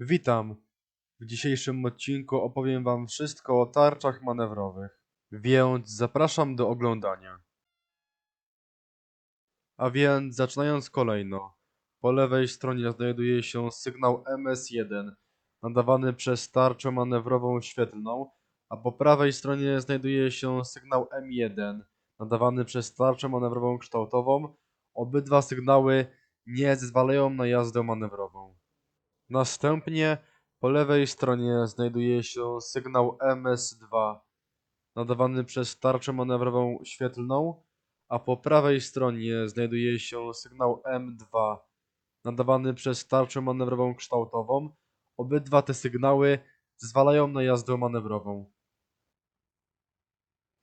Witam. W dzisiejszym odcinku opowiem Wam wszystko o tarczach manewrowych, więc zapraszam do oglądania. A więc zaczynając kolejno. Po lewej stronie znajduje się sygnał MS1 nadawany przez tarczę manewrową świetlną, a po prawej stronie znajduje się sygnał M1 nadawany przez tarczę manewrową kształtową. Obydwa sygnały nie zezwalają na jazdę manewrową. Następnie po lewej stronie znajduje się sygnał MS2 nadawany przez tarczę manewrową świetlną, a po prawej stronie znajduje się sygnał M2 nadawany przez tarczę manewrową kształtową. Obydwa te sygnały zezwalają na jazdę manewrową.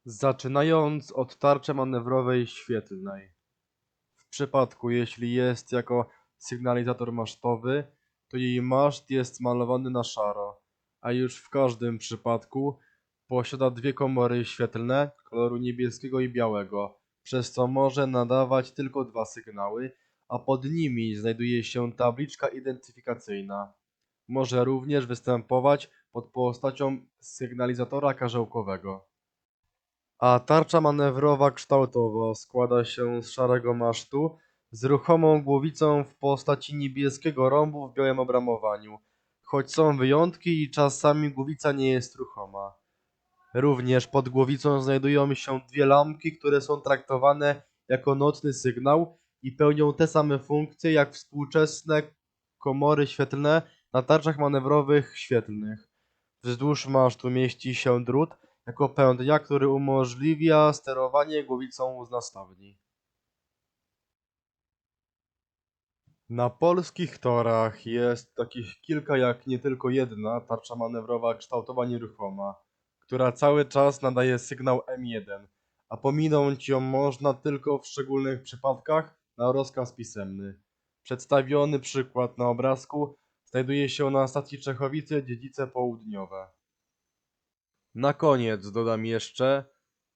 Zaczynając od tarczy manewrowej świetlnej. W przypadku, jeśli jest jako sygnalizator masztowy, to jej maszt jest malowany na szaro, a już w każdym przypadku posiada dwie komory świetlne koloru niebieskiego i białego, przez co może nadawać tylko dwa sygnały, a pod nimi znajduje się tabliczka identyfikacyjna. Może również występować pod postacią sygnalizatora karzełkowego. A tarcza manewrowa kształtowo składa się z szarego masztu z ruchomą głowicą w postaci niebieskiego rąbu w białym obramowaniu, choć są wyjątki i czasami głowica nie jest ruchoma. Również pod głowicą znajdują się dwie lampki, które są traktowane jako nocny sygnał i pełnią te same funkcje jak współczesne komory świetlne na tarczach manewrowych świetlnych. Wzdłuż masztu mieści się drut jako pętlia, który umożliwia sterowanie głowicą z nastawni. Na polskich torach jest takich kilka, jak nie tylko jedna tarcza manewrowa kształtowa nieruchoma, która cały czas nadaje sygnał M1, a pominąć ją można tylko w szczególnych przypadkach na rozkaz pisemny. Przedstawiony przykład na obrazku znajduje się na stacji Czechowice Dziedzice Południowe. Na koniec dodam jeszcze,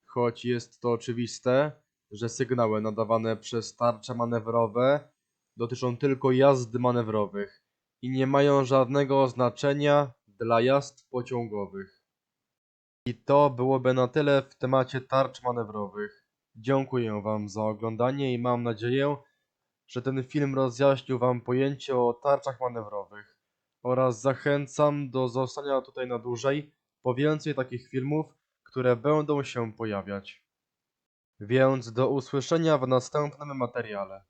choć jest to oczywiste, że sygnały nadawane przez tarcze manewrowe dotyczą tylko jazd manewrowych i nie mają żadnego znaczenia dla jazd pociągowych. I to byłoby na tyle w temacie tarcz manewrowych. Dziękuję Wam za oglądanie i mam nadzieję, że ten film rozjaśnił Wam pojęcie o tarczach manewrowych oraz zachęcam do zostania tutaj na dłużej po więcej takich filmów, które będą się pojawiać. Więc do usłyszenia w następnym materiale.